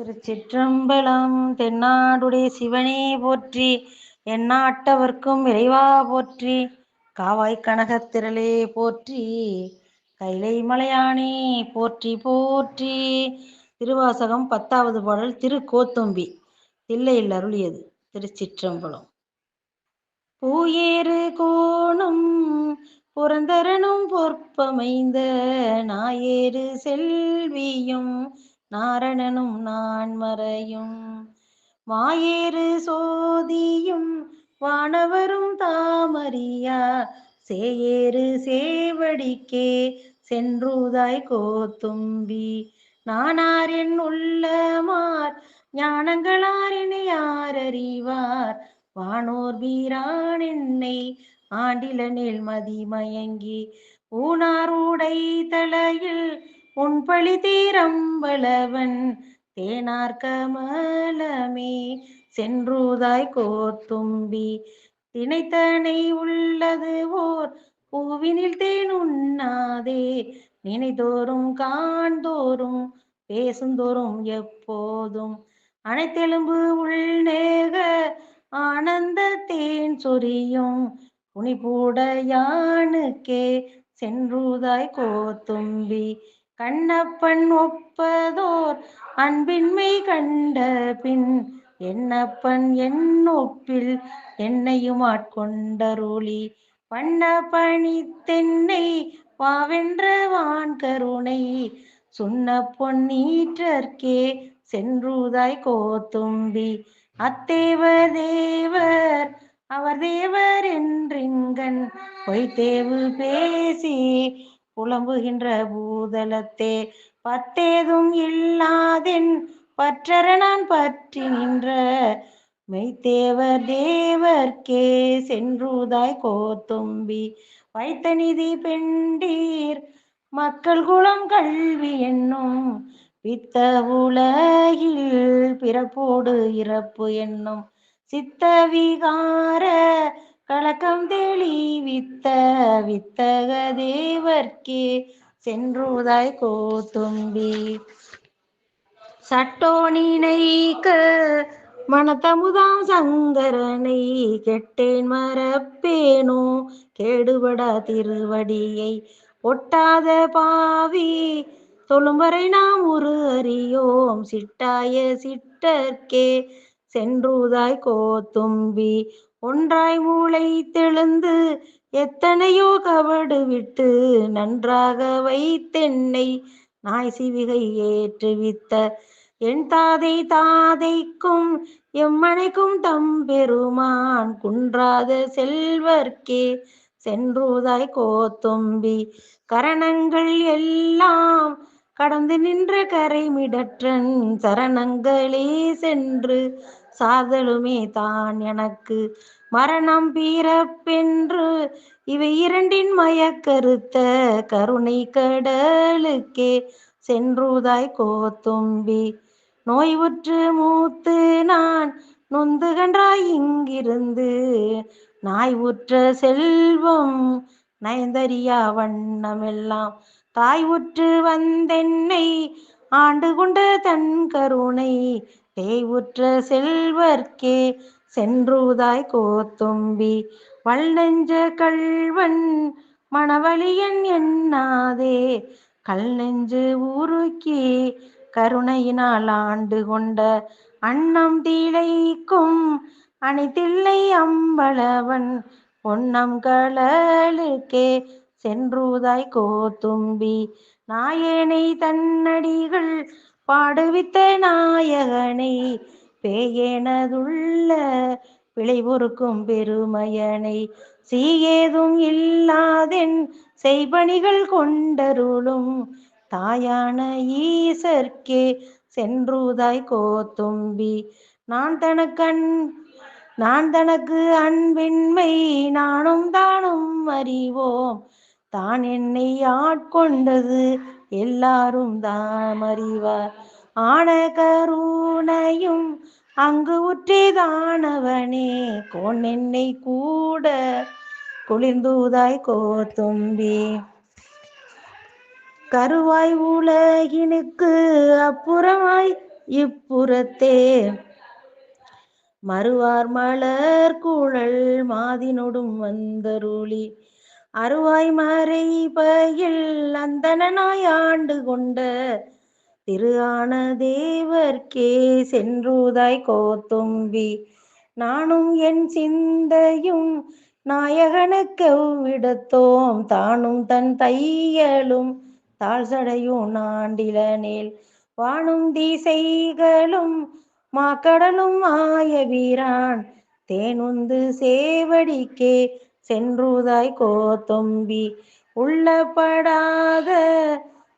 திருச்சிற்றம்பலம் தென்னாடுடைய சிவனே போற்றி எந்நாட்டவர்க்கும் இறைவா போற்றி காவாய் கனகத்திரளே போற்றி கைலை மலையானே போற்றி போற்றி. திருவாசகம் பத்தாவது பாடல் திருக்கோத்தும்பி தில்லையில் அருளியது திருச்சிற்றம்பலம். பூயேறு கோணம் புரந்தரனும் பொற்பமைந்த நாயேறு செல்வியும் நாரணனும் நான்மறையும் வாயேறு சோதியும் வானவரும் தாமரியா சேயேறு சேவடிக்கே சென்றுதாய் கோத்தும்பி. நானாரின் உள்ளமார் ஞானங்களாரினை யார் அறிவார் வானோர் வீரான் என்னை ஆண்டிலனில் மதிமயங்கி. ஊனார் உடை உன் பழி தீரம்பளவன் தேனார் கமலமே. சென்றுதாய் கோத்தும்பி திணைத்தனை உள்ளது ஓர். பூவினில் தேன் உண்ணாதே நினைதோறும் காண்தோறும் பேசுந்தோறும் எப்போதும். அனைத்தெலும்பு உள்நேக ஆனந்த தேன் சொரியும். புனிபூடையானுக்கே சென்றுதாய் கோத்தும்பி கண்ணப்பன் ஒப்பதோர் அன்பின்மை கண்ட பின் என்னப்பன் என் ஒப்பில் என்னையும் ஆட்கொண்டருளி. பண்ண பணி தென்னை வாவென்ற வான் கருணை சுண்ண பொன்னீற்றற்கே சென்றுதாய் கோத்தும்பி அத்தேவ தேவர் அவர் தேவர் என்றிங்கன் பொய்த்தேவு பேசி புலம்புகின்ற பூதலத்தே பத்தேதும் இல்லாதென் பற்றற நான் பற்றி நின்ற மெய்த்தேவர் தேவர்க்கே சென்றுதாய் கோத்தும்பி வைத்த நிதி பெண்டீர் மக்கள் குலம் கல்வி என்னும் பித்த உலகில் பிறப்போடு இறப்பு என்னும் சித்த விகார கலக்கம் தெளிவித்த வித்தக தேவர்க்கே சென்றுதாய் கோத்தும்பி சட்டோனினைக்க மனத்தமுதாம் சங்கரனை கெட்டேன் மரப்பேனோ கேடுபடா திருவடியை ஒட்டாத பாவி தொழும்பரை நாம் ஒரு அறியோம். சிட்டாய சிட்டர்க்கே சென்றுதாய் கோத்தும்பி ஒன்றாய் மூளை தெழுந்து எத்தனையோ கவடு விட்டு நன்றாக வைத்தென்னை நாய் சிவிகை ஏற்றுவித்த என் தாதை தாதைக்கும் எம்மனைக்கும் தம்பெருமான் குன்றாத செல்வர்க்கே சென்றுதாய் கோத்தும்பி. கரணங்கள் எல்லாம் கடந்து நின்ற கரைமிடற்றன் சரணங்களே சென்று சாதலுமே தான் எனக்கு. மரணம் பீரப்பென்று இவை இரண்டின் மயக்கருத்த கருணை கடலுக்கே சென்றுதாய் கோத்தும்பி. நோய் உற்று மூத்து நான் நொந்துகன்றாய் இங்கிருந்து நாய் உற்ற செல்வம் நயந்தறியா வண்ணமெல்லாம். தாய் உற்று வந்தென்னை ஆண்டு கொண்ட தன் கருணை தேய்வுற்ற செல்வர்க்கே சென்றுதாய் கோத்தும்பி. வல்நெஞ்ச கள்வன் மணவழியன் எண்ணாதே கல் நெஞ்சு ஊருக்கி கருணையினால் ஆண்டு கொண்ட அன்னம் தீழைக்கும் அணிதில்லை அம்பளவன் பொன்னம் கடலுக்கே சென்றுதாய் கோத்தும்பி. நாயனை தன்னடிகள் பாடுவித்த நாயகனை பேயனதுள்ள பிழைபொறுக்கும் பெருமையனை சீயேதும் இல்லாதென் செய்பணிகள் கொண்டருளும் தாயான ஈசர்க்கே சென்றுதாய் கோத்தும்பி. நான் தனக்கண் நான் தனக்கு அன்பின்மை நானும் தானும் அறிவோம். தான் என்னை ஆட்கொண்டது எல்லாரும் தாம் அறிவார். ஆன கருணையும் அங்கு உற்றேதானவனே கோன் என்னை கூட குளிர்ந்தூதாய் கோத்தும்பி. கருவாய் உலகினுக்கு அப்புறமாய் இப்புறத்தே. மறுவார் மலர் குழல் மாதினொடும் வந்தருளி. அருவாய் மறை பயில் அந்தனாய் ஆண்டு கொண்ட திரு தேவர்க்கே சென்றுதாய் கோத்தும்பி. நானும் என் சிந்தையும் நாயகனுக்கெவ்விடத்தோம் தானும் தன் தையலும் தாழ்சடையும் நாண்டிலனில் வானும் திசைகளும் மாக்கடலும் ஆய வீரான். தேனுந்து சேவடிக்கே சென்றுதாய் கோத்தொம்பி. உள்ளப்படாத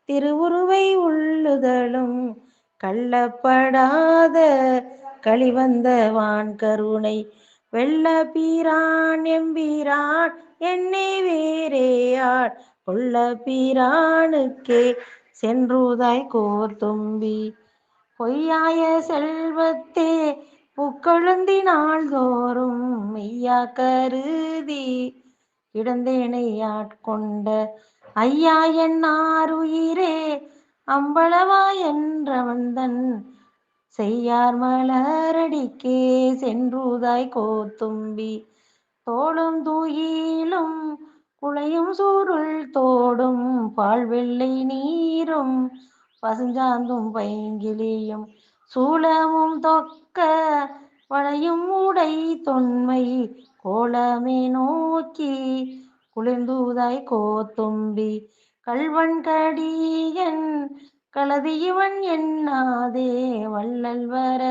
திருவுருவை உள்ளுதலும் கள்ளப்படாத களிவந்த வான் கருணை வெள்ள பீரான் எம்பீரான் என்னை வேறேயாள் கொள்ள பீரானுக்கே சென்றுதாய் கோர்த்தும்பி பொய்யாய செல்வத்தே புக்கழுந்தி நாள்தோறும் மெய்யா கருதி கிடந்தேனை ஆட்கொண்ட ஐயா என்னாருயிரே அம்பளவா என்றவந்தன் செய்யார் மலரடிக்கே சென்றுதாய் கோத்தும்பி. தோளும் தூயிலும் குளையும் சூருள் தோடும் பால் வெள்ளை நீரும் பசுஞ்சாந்தும் பைங்கிலியும் சூலமும் தொக்க வளையும் உடை தொன்மை கோலமே நோக்கி குளிர்ந்தூதாய் கோத்தும்பி. கல்வன் கடியன் கலதி இவன் எண்ணாதே வள்ளல் வர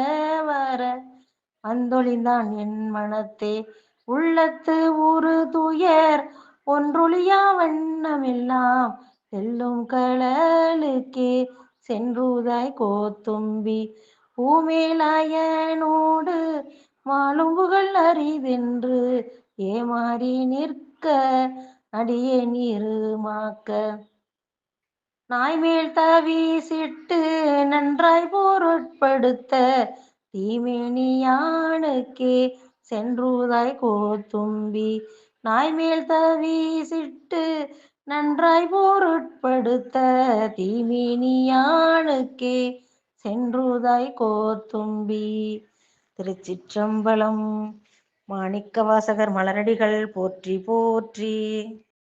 வர வந்தொழிந்தான் என் மனத்தே. உள்ளத்து ஒரு துயர் ஒன்றொழியா வண்ணமெல்லாம் செல்லும் கடலுக்கே சென்றுதாய் கோத்தும்பி. பூமேலாயனோடு மாலும்புகள் புகழ் அரிதென்று ஏமாறி நிற்க அடியே நீருமாக்க நாய்மேல் தவிசிட்டு நன்றாய் பொருட்படுத்த தீமேனியானுக்கே சென்றுதாய் கோத்தும்பி நாய்மேல் தவிசிட்டு நன்றாய் பொருட்படுத்த தீமேனியானுக்கே சென்றுதாய் கோத்தும்பி திருச்சிற்றம்பலம் மாணிக்க வாசகர் மலரடிகள் போற்றி போற்றி.